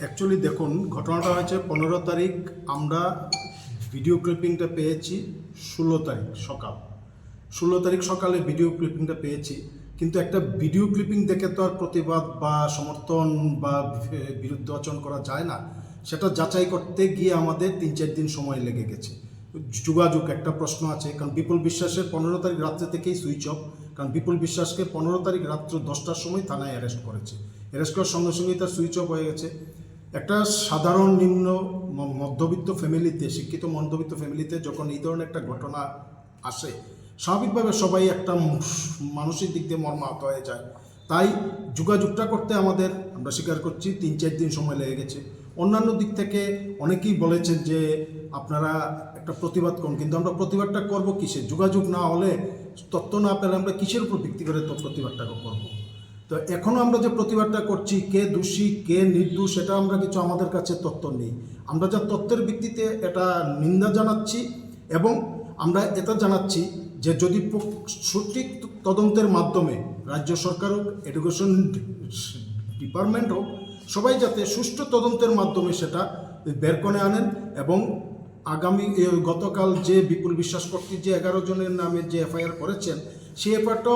Actually দেখুন, ঘটনাটা হয়েছে পনেরো তারিখ, আমরা ভিডিও ক্লিপিংটা পেয়েছি ষোলো তারিখ সকাল। ষোলো তারিখ সকালে ভিডিও ক্লিপিংটা পেয়েছি, কিন্তু একটা ভিডিও ক্লিপিং দেখে তো আর প্রতিবাদ বা সমর্থন বা বিরুদ্ধ আচরণ করা যায় না। সেটা যাচাই করতে গিয়ে আমাদের তিন চার দিন সময় লেগে গেছে। যোগাযোগ, একটা প্রশ্ন আছে, কারণ বিপুল বিশ্বাসের পনেরো তারিখ রাত্রে থেকেই সুইচ অফ, কারণ বিপুল বিশ্বাসকে পনেরো তারিখ রাত্র দশটার সময় থানায় অ্যারেস্ট করেছে। অ্যারেস্ট করার সঙ্গে সঙ্গেই তার সুইচ অফ হয়ে গেছে। একটা সাধারণ নিম্ন মধ্যবিত্ত ফ্যামিলিতে শিক্ষিত মধ্যবিত্ত ফ্যামিলিতে যখন এই ধরনের একটা ঘটনা আসে, স্বাভাবিকভাবে সবাই একটা মানসিক দিক দিয়ে মর্মাহত হয়ে যায়। তাই যোগাযোগটা করতে আমাদের, আমরা স্বীকার করছি, তিন চার দিন সময় লেগে গেছে। অন্যান্য দিক থেকে অনেকেই বলেছেন যে আপনারা একটা প্রতিবাদ করুন, কিন্তু আমরা প্রতিবাদটা করব কিসে? যোগাযোগ না হলে তথ্য না পেলে আমরা কিসের উপর ভিত্তি করে তো প্রতিবাদটা করব? তো এখনও আমরা যে প্রতিবাদটা করছি, কে দোষী, কে নির্দোষ, সেটা আমরা কিছু আমাদের কাছে তথ্য নেই। আমরা যা তথ্যের ভিত্তিতে এটা নিন্দা জানাচ্ছি এবং আমরা এটা জানাচ্ছি যে যদি সঠিক তদন্তের মাধ্যমে রাজ্য সরকার হোক এডুকেশন ডিপার্টমেন্ট হোক, সবাই যাতে সুষ্ঠু তদন্তের মাধ্যমে সেটা বের করে আনেন এবং আগামী গতকাল যে বিপুল বিশ্বাস কর্তৃক যে এগারো জনের নামে যে এফআইআর করেছেন সেই ব্যাপারটা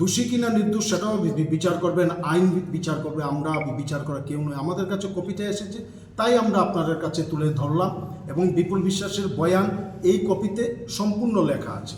দোষী কিনা নির্দোষ সেটাও বিচার করবেন, আইন বিচার করবে, আমরা বিচার করা কেউ নয় আমাদের কাছে কপিটা এসেছে, তাই আমরা আপনাদের কাছে তুলে ধরলাম এবং বিপুল বিশ্বাসের বয়ান এই কপিতে সম্পূর্ণ লেখা আছে।